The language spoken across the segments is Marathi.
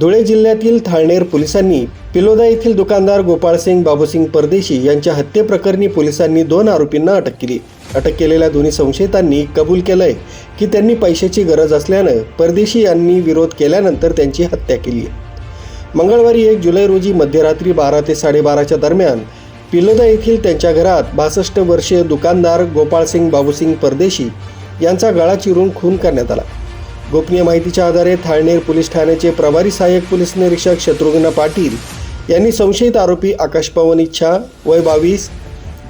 धुळे जिल्ह्यातील थाळनेर पोलिसांनी पिलोदा येथील दुकानदार गोपाळसिंग बाबूसिंग परदेशी यांच्या हत्येप्रकरणी पोलिसांनी दोन आरोपींना अटक केली. अटक केलेल्या दोन्ही संशयितांनी कबूल केलंय की त्यांनी पैशाची गरज असल्यानं परदेशी यांनी विरोध केल्यानंतर त्यांची हत्या केली. आहे मंगळवारी एक जुलै रोजी मध्यरात्री बारा ते साडेबाराच्या दरम्यान पिलोदा येथील त्यांच्या घरात बासष्ट वर्षीय दुकानदार गोपाळसिंग बाबूसिंग परदेशी यांचा गळा चिरून खून करण्यात आला. गोपनीय माहितीच्या आधारे थाळनेर पोलीस ठाण्याचे प्रभारी सहाय्यक पोलीस निरीक्षक शत्रुघ्न पाटील यांनी संशयित आरोपी आकाश पवन इच्छा वय बावीस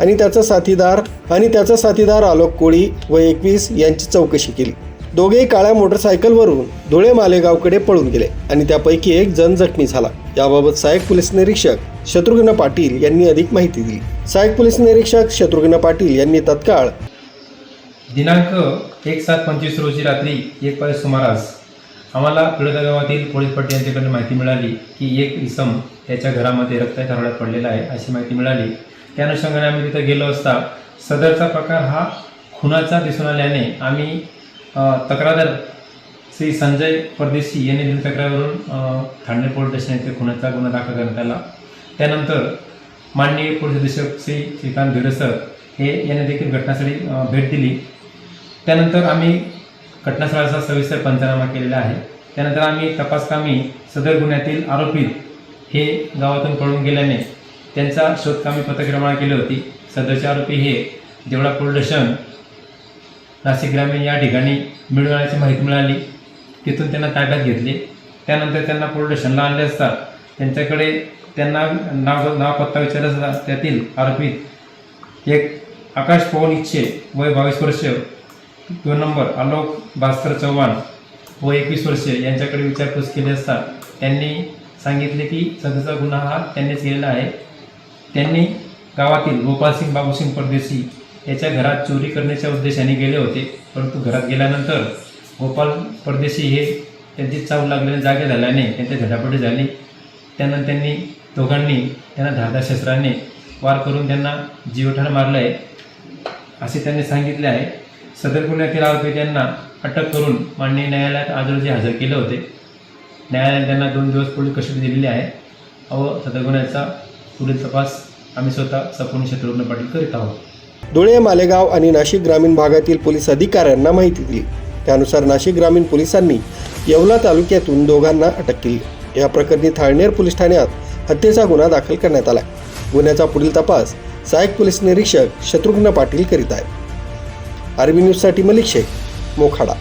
आणि त्याचा साथीदार आणि त्याचा साथीदार आलोक कोळी वय एकवीस यांची चौकशी केली. दोघेही काळ्या मोटरसायकलवरून धुळे मालेगावकडे पळून गेले आणि त्यापैकी एक जण जखमी झाला. याबाबत सहाय्यक पोलीस निरीक्षक शत्रुघ्न पाटील यांनी अधिक माहिती दिली. सहाय्यक पोलीस निरीक्षक शत्रुघ्न पाटील यांनी तत्काळ दिनांक एक सात पंचवीस रोजी रात्री एक वाजे सुमारास आम्हाला पिळदा गावातील पोलीस पाटील यांच्याकडून माहिती मिळाली की एक इसम त्याच्या घरामध्ये रक्ताच्या थारोळ्यात पडलेला आहे अशी माहिती मिळाली. त्या अनुषंगाने आम्ही तिथं गेलो असता सदरचा प्रकार हा खुनाचा दिसून आल्याने आम्ही तक्रारदार श्री संजय परदेशी यांनी दिली तक्रारवरून ठाणे पोलीस स्टेशन येथे खुनाचा गुन्हा दाखल करण्यात आला. त्यानंतर माननीय पोलीस अधीक्षक श्री श्रीकांत धीरसर हे यांनी देखील घटनास्थळी भेट दिली. त्यानंतर आम्ही घटनास्थळाचा सविस्तर पंचनामा केलेला आहे. त्यानंतर आम्ही तपासकामी सदर गुन्ह्यातील आरोपी हे गावातून पळून गेल्याने त्यांचा शोधकामी पथक्रमणा केली होती. सदरचे आरोपी हे देवळा पोलीस स्टेशन नाशिक ग्रामीण या ठिकाणी मिळवण्याची माहिती मिळाली. तिथून त्यांना ताब्यात घेतले. त्यानंतर त्यांना पोलीस स्टेशनला आणले असता त्यांच्याकडे त्यांना नाव नाव पत्ता विचारला असता त्यातील आरोपीत एक आकाश पवन इच्छे वय बावीस वर्ष दोन नंबर आलोक भास्कर चव्हाण व एकवीस वर्ष यांच्याकडे विचारपूस केली असता त्यांनी सांगितले की सदरचा गुन्हा हा त्यांनीच केलेला आहे. त्यांनी गावातील गोपालसिंग बाबूसिंग परदेशी याच्या घरात चोरी करण्याच्या उद्देशाने गेले होते. परंतु घरात गेल्यानंतर गोपाल परदेशी हे त्यांची चाव लागलेल्या जागे झाल्याने त्यांची झटापटी झाली. त्यानंतर त्यांनी दोघांनी त्यांना धारदार शस्त्राने वार करून त्यांना जीवठाण मारलं आहे असे त्यांनी सांगितले आहे. सदर गुन्ह्यातील आरोपी अटक करून माननीय न्यायालयात आज रोजी हजर केले होते. न्यायालयाने त्यांना दोन दिवस पोलीस कस्टडी दिलेली आहे. व सदर गुन्ह्याचा पुढील तपास आम्ही स्वतः संपूर्ण शत्रुघ्न पाटील करीत आहोत. धुळे मालेगाव आणि नाशिक ग्रामीण भागातील पोलीस अधिकाऱ्यांना माहिती दिली. त्यानुसार नाशिक ग्रामीण पोलिसांनी येवला तालुक्यातून दोघांना अटक केली. या प्रकरणी थाळनेर पोलीस ठाण्यात हत्येचा गुन्हा दाखल करण्यात आला गुन्ह्याचा पुढील तपास सहाय्यक पोलीस निरीक्षक शत्रुघ्न पाटील करीत आहेत. आरबी न्यूजसाठी मलिक शेख मोखाडा.